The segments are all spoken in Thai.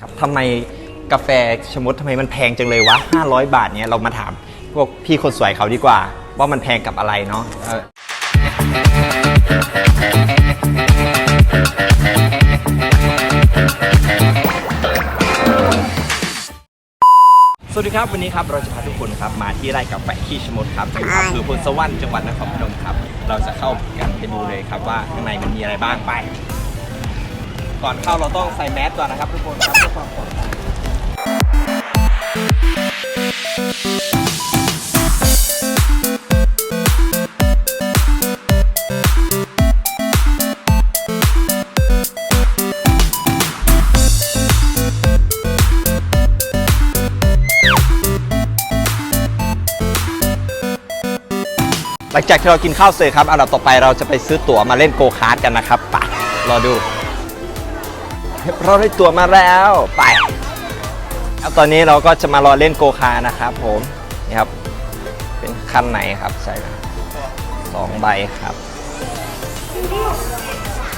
ครับทำไมกาแฟชะมดทำไมมันแพงจังเลยวะ 500 บาทเนี่ยเรามาถาม พวกพี่คนสวยเขาดีกว่า ว่ามันแพงกับอะไรเนาะเออสวัสดีครับวันนี้ครับเราจะพาทุกคนครับมาที่ไร่กาแฟขี้ชะมดครับอยู่อำเภอพลสวรรค์จังหวัดนครพนมครับ เราจะเข้ากันไปดูเลยครับว่าข้างในมันมีอะไรบ้างไป ก่อนเข้าเราต้องใส่แมสก่อนนะครับทุกคนครับเพื่อความปลอดภัยหลังจากที่เรากินข้าวเสร็จครับอันดับต่อไปเราจะไปซื้อตั๋วมาเล่นโกคาร์ดกันนะครับไปรอดู เราได้ตั๋วมาแล้วไปแล้วตอนนี้เราก็จะมารอเล่นโกคาร์นะครับผมนี่ครับ เป็นคันไหนครับใช่ครับสองใบครับ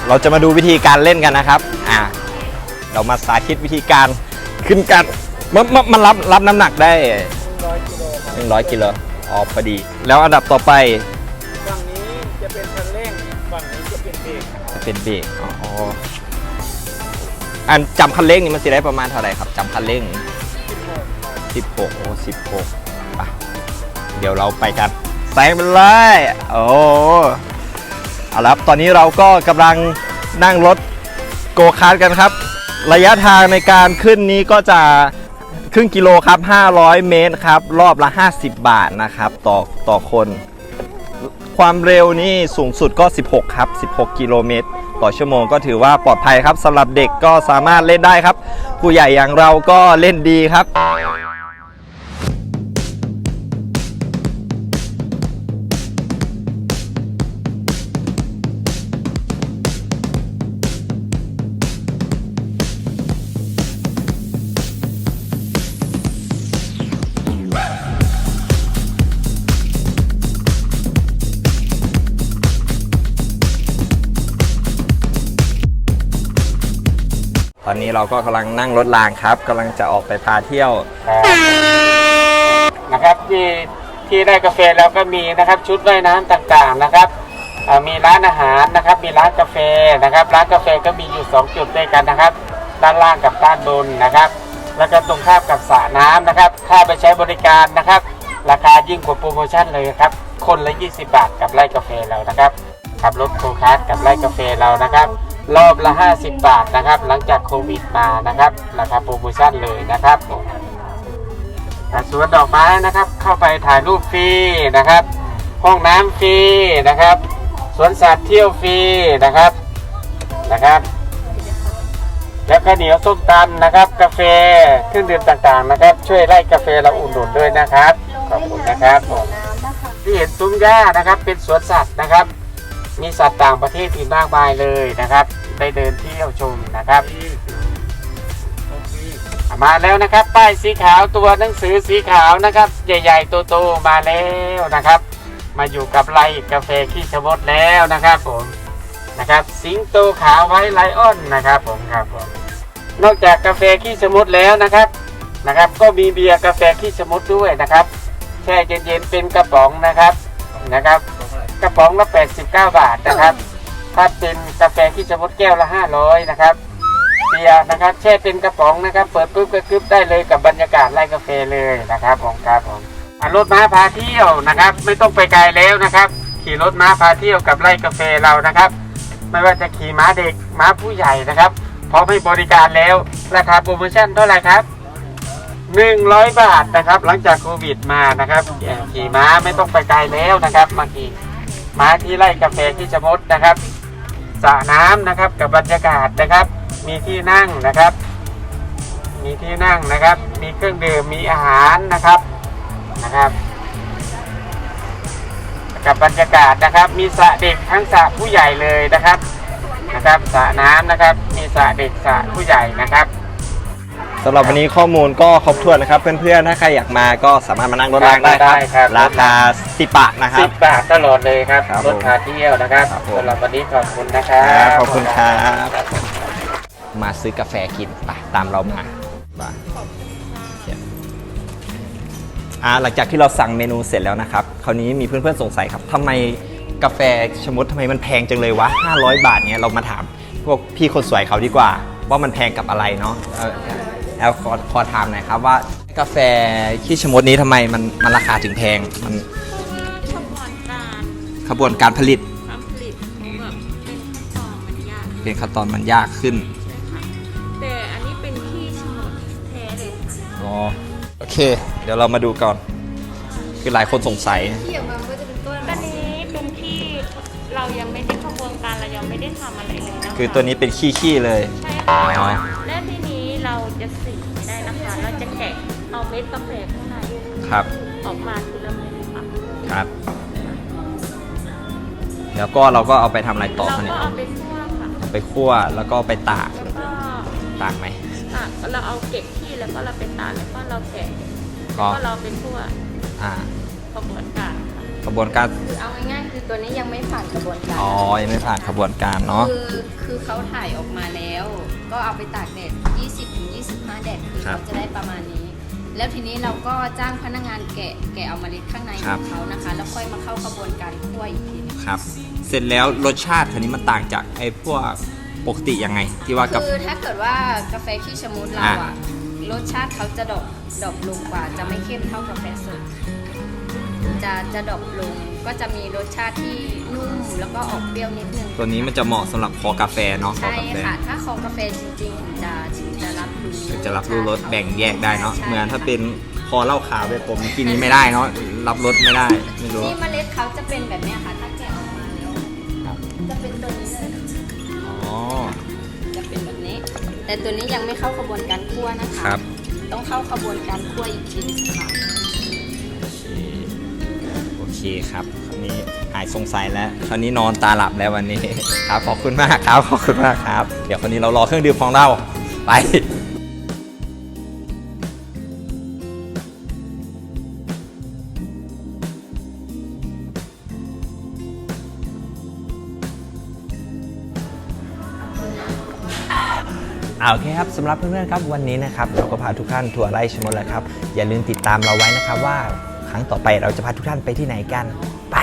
เราจะมาดูวิธีการเล่นกันนะครับอ่าเรามาสาธิตวิธีการขึ้นกันมันมันมันรับรับน้ำหนักได้100กิโลอ๋อพอดี แล้วอันดับต่อไปฝั่งนี้จะเป็นคันเร่งฝั่งนี้จะเป็นเบรกจะเป็นเบรกอ๋อ อันจำคันเร่งนี่มันสิได้ประมาณเท่าไหร่ครับจำคันเร่ง 16 โอ้16ไปเดี๋ยวเราไปกันแซงไปเลยโอ้เอาละครับตอนนี้เราก็กำลังนั่งรถโกคาร์ทกันครับ ระยะทางในการขึ้นนี้ก็จะครึ่งกิโลครับ 500 เมตรครับ รอบละ 50 บาทนะครับ ต่อต่อคน ความเร็วนี่สูงสุดก็ 16 ครับ 16 กิโลเมตร ต่อชั่วโมงก็ถือว่าปลอดภัยครับสำหรับเด็กก็สามารถเล่นได้ครับ ผู้ใหญ่อย่างเราก็เล่นดีครับ ตอนนี้เราก็กำลังนั่งรถรางครับกำลังจะออกไปพาเที่ยว นะครับที่ที่ได้กาแฟแล้วก็มีนะครับชุดว่ายน้ำต่างๆนะครับอ่ามีร้านอาหารนะครับ มีร้านกาแฟนะครับ ร้านกาแฟก็มีอยู่ 2 จุดด้วยกันนะครับ ด้านล่างกับด้านบนนะครับ แล้วก็ตรงข้ามกับสระน้ำนะครับค่าไปใช้บริการนะครับ ราคายิ่งกว่าโปรโมชั่นเลยครับ คนละ 20 บาทกับไร่กาแฟเรานะครับขับรถโคคาร์ทกับไร่กาแฟเรานะครับ รอบละ 50 บาทนะครับ หลังจากโควิดมานะครับราคาโปรโมชั่นเลยนะครับสวนดอกไม้นะครับ เข้าไปถ่ายรูปฟรีนะครับ ห้องน้ำฟรีนะครับ สวนสัตว์เที่ยวฟรีนะครับนะครับ แล้วก็เหนียวส้มตำนะครับ กาแฟเครื่องดื่มต่างๆนะครับ ช่วยไล่กาแฟเราอุ่นหนุนด้วยนะครับขอบคุณนะครับผมที่เห็นซุ้มหญ้านะครับ เป็นสวนสัตว์นะครับ มีสัตว์ต่างประเทศอีกมากมายเลยนะครับ ได้เดินเที่ยวชมนะครับมาแล้วนะครับ ป้ายสีขาวตัวหนังสือสีขาวนะครับ ใหญ่ๆโตๆมาแล้วนะครับ มาอยู่กับไลกาแฟขี้ชะมดแล้วนะครับผมนะครับ สิงโตขาวไว้ไลออนนะครับผมครับผมนอกจากกาแฟขี้ชะมดแล้วนะครับนะครับ ก็มีเบียร์กาแฟขี้ชะมดด้วยนะครับแช่เย็นๆเป็นกระป๋องนะครับนะครับ กระป๋องละ 89 บาทนะครับ ถ้าเป็นกาแฟขี้ชะมดแก้วละ 500 นะครับเบียร์นะครับแช่เป็นกระป๋องนะครับ เปิดปุ๊บก็กึบได้เลยกับบรรยากาศไร่กาแฟเลยนะครับผมครับผมรถม้าพาเที่ยวนะครับ ไม่ต้องไปไกลแล้วนะครับ ขี่รถม้าพาเที่ยวกับไร่กาแฟเรานะครับ ไม่ว่าจะขี่ม้าเด็กม้าผู้ใหญ่นะครับพร้อมให้บริการแล้วราคาโปรโมชั่นเท่าไหร่ครับ100 บาทนะครับ หลังจากโควิดมานะครับขี่ม้าไม่ต้องไปไกลแล้วนะครับมาขี่ มาที่ไร่กาแฟที่ชะมดนะครับสระน้ำนะครับกับบรรยากาศนะครับ มีที่นั่งนะครับ มีที่นั่งนะครับ มีเครื่องดื่มมีอาหารนะครับนะครับกับบรรยากาศนะครับ มีสระเด็กทั้งสระผู้ใหญ่เลยนะครับนะครับสระน้ำนะครับ มีสระเด็กสระผู้ใหญ่นะครับ สำหรับวันนี้ข้อมูลก็ครบถ้วนนะครับ เพื่อนๆ ถ้าใครอยากมาก็สามารถมานั่งรถรางได้ได้คครัรับ บ ราคาสิบบาทนะครัสิบ บบาทตลอดเลยครับครับรถพาเที่ยวนะครับครับผม สำหรับวันนี้ขอบคุณนะครัครับ บขอบคุณครับ มาซื้อกาแฟกินไปตามเรามาไปเขียนอ่าหลังจากที่เราสั่งเมนูเสร็จแล้วนะครับ คราวนี้มีเพื่อนๆสงสัยครับทำไมกาแฟชะมดทำไมมันแพงจังเลยวะ 500 บาทเนี่ยเรามาถามพวกพี่คนสวยเขาดีกว่า ว่ามันแพงกับอะไรเนาะเออ แอลขอขอถามหน่อยครับว่ากาแฟขี้ชะมดนี้ทำไมมันมันราคาถึงแพงมันขบวนการขบวนการผลิตการผลิตเขาแบบเป็นขั้นตอนมันยากเป็นขั้นตอนมันยากขึ้นใช่ค่ะแต่อันนี้เป็นที่ชนดแท้เลยค่ะอ๋อโอเค เดี๋ยวเรามาดูก่อน คือหลายคนสงสัย ที่ออกมามันก็จะเป็นต้นอันนี้เป็นที่เรายังไม่ได้ขบวนการเรายังไม่ได้ทำอะไรเลยนะคะคือตัวนี้เป็นขี้ๆเลย ใช่ค่ะอ๋อ เอาเม็ดกาแฟข้างในครับ ออกมาทีละเม็ดค่ะครับ แล้วก็เราก็เอาไปทำอะไรต่อเราคะเนี่ก็ยเอาไปคั่วค่ะเอาไปคั่วแล้วก็ไปตากแล้วก็ตากไหมตากเราเอาเก็บที่แล้วก็เราไปตากแล้วก็เราแกะก็ก็เราไปคั่วอ่าขบวนการค่ะกระบวนการคือเอาง่ายๆคือตัวนี้ยังไม่ผ่านกระบวนการอ๋อยังไม่ผ่านกระบวนการเนาะ คือคือเขาถ่ายออกมาแล้ว ก็เอาไปตากแดด 20ถึง25 แดดคือครับ เขาจะได้ประมาณนี้ แล้วทีนี้เราก็จ้างพนักงานแกะแกะเอาเมล็ดข้างในคขรัอบงเขานะคะ แล้วค่อยมาเข้ากระบวนการคั่วอีกทีหนึงครับ เสร็จแล้วรสชาติคันนี้มันต่างจากไอ้พวกปกติยังไง ที่ว่ากับคือถ้าเกิดว่ากาแฟขี้ชะมุนเราอะอะรสชาติเขาจะดรอปดรอปลงกว่า จะไม่เข้มเท่ากาแฟสดจะจะดรอปลงก็จะมีรสชาติที่นุ่มแล้วก็ออกเปรี้ยวนิดนึงตัวนี้มันจะเหมาะสำหรับคอกาแฟเนาะคอใช่กาแฟค่ะถ้าคอกาแฟจริงๆถึงจะ ถึงจะรับรู้ถึงจะรับรู้รสแบ่งแยกได้เนาะใช่เหมือนถ้าเป็นคอเหล้าขาวแบบผมกินนี้ไม่ได้เนาะรับรสไม่ได้ไม่รู้นี่เมล็ดเขาจะเป็นแบบเนี้ยค่ะถ้าแกะออกมาแล้วครับจะเป็นตัวนี้เลยอ๋อจะเป็นแบบนี้ แต่ตัวนี้ยังไม่เข้ากระบวนการคั่วนะคะครับ ต้องเข้ากระบวนการคั่วอีกทีหนึงค่ะโอเคครับคราวนี้หายสงสัยแล้วคราวนี้นอนตาหลับแล้ววันนี้ ครับขอบคุณมากครับขอบคุณมากครับ เดี๋ยวคราวนี้เรารอเครื่องดื่มของเราไป เอาโอเคครับสำหรับเพื่อนๆครับวันนี้นะครับเราก็พาทุกท่านทัวร์ไร่ชมดแล้วครับ อย่าลืมติดตามเราไว้นะครับว่าครั้งต่อไปเราจะพาทุกท่านไปที่ไหนกัน ไป